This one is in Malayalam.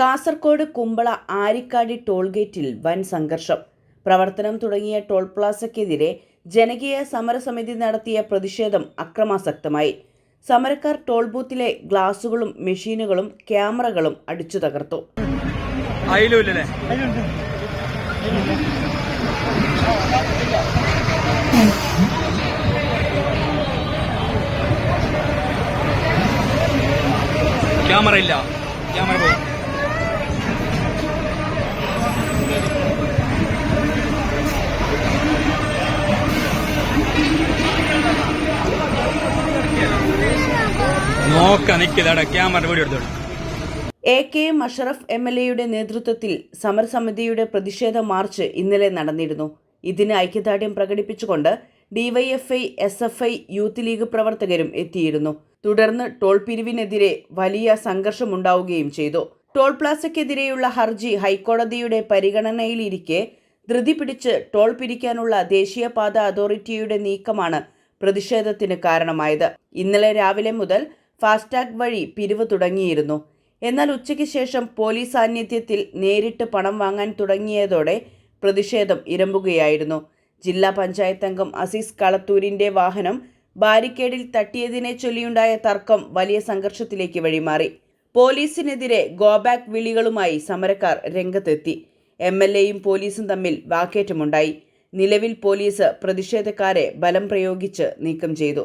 കാസർകോട് കുമ്പള ആരിക്കാടി ടോൾ ഗേറ്റിൽ വൻ സംഘർഷം. പ്രവർത്തനം തുടങ്ങിയ ടോൾ പ്ലാസയ്ക്കെതിരെ ജനകീയ സമരസമിതി നടത്തിയ പ്രതിഷേധം അക്രമാസക്തമായി. സമരക്കാർ ടോൾ ബൂത്തിലെ ഗ്ലാസുകളും മെഷീനുകളും ക്യാമറകളും അടിച്ചു തകർത്തു. ക്യാമറ ഇല്ല ക്യാമറ പോയി. Camera A K M Ashraf M L എയുടെ നേതൃത്വത്തിൽ സമരസമിതിയുടെ പ്രതിഷേധ മാർച്ച് ഇന്നലെ നടന്നിരുന്നു. ഇതിന് ഐക്യദാർഢ്യം പ്രകടിപ്പിച്ചുകൊണ്ട് DYFI S F I youth league പ്രവർത്തകരും എത്തിയിരുന്നു. തുടർന്ന് ടോൾ പിരിവിനെതിരെ വലിയ സംഘർഷമുണ്ടാവുകയും ചെയ്തു. ടോൾ പ്ലാസയ്ക്കെതിരെയുള്ള ഹർജി ഹൈക്കോടതിയുടെ പരിഗണനയിലിരിക്കെ ധൃതി പിടിച്ച് ടോൾ പിരിക്കാനുള്ള ദേശീയപാത അതോറിറ്റിയുടെ നീക്കമാണ് പ്രതിഷേധത്തിന് കാരണമായത്. ഇന്നലെ രാവിലെ മുതൽ ഫാസ്ടാഗ് വഴി പിരിവ് തുടങ്ങിയിരുന്നു. എന്നാൽ ഉച്ചയ്ക്ക് ശേഷം പോലീസ് സാന്നിധ്യത്തിൽ നേരിട്ട് പണം വാങ്ങാൻ തുടങ്ങിയതോടെ പ്രതിഷേധം ഇരമ്പുകയായിരുന്നു. ജില്ലാ പഞ്ചായത്ത് അംഗം അസീസ് കളത്തൂരിന്റെ വാഹനം ബാരിക്കേഡിൽ തട്ടിയതിനെ ചൊല്ലിയുണ്ടായ തർക്കം വലിയ സംഘർഷത്തിലേക്ക് വഴിമാറി. പോലീസിനെതിരെ ഗോബാക്ക് വിളികളുമായി സമരക്കാർ രംഗത്തെത്തി. എം എൽ എയും പോലീസും തമ്മിൽ വാക്കേറ്റമുണ്ടായി. നിലവിൽ പോലീസ് പ്രതിഷേധക്കാരെ ബലം പ്രയോഗിച്ച് നീക്കം ചെയ്തു.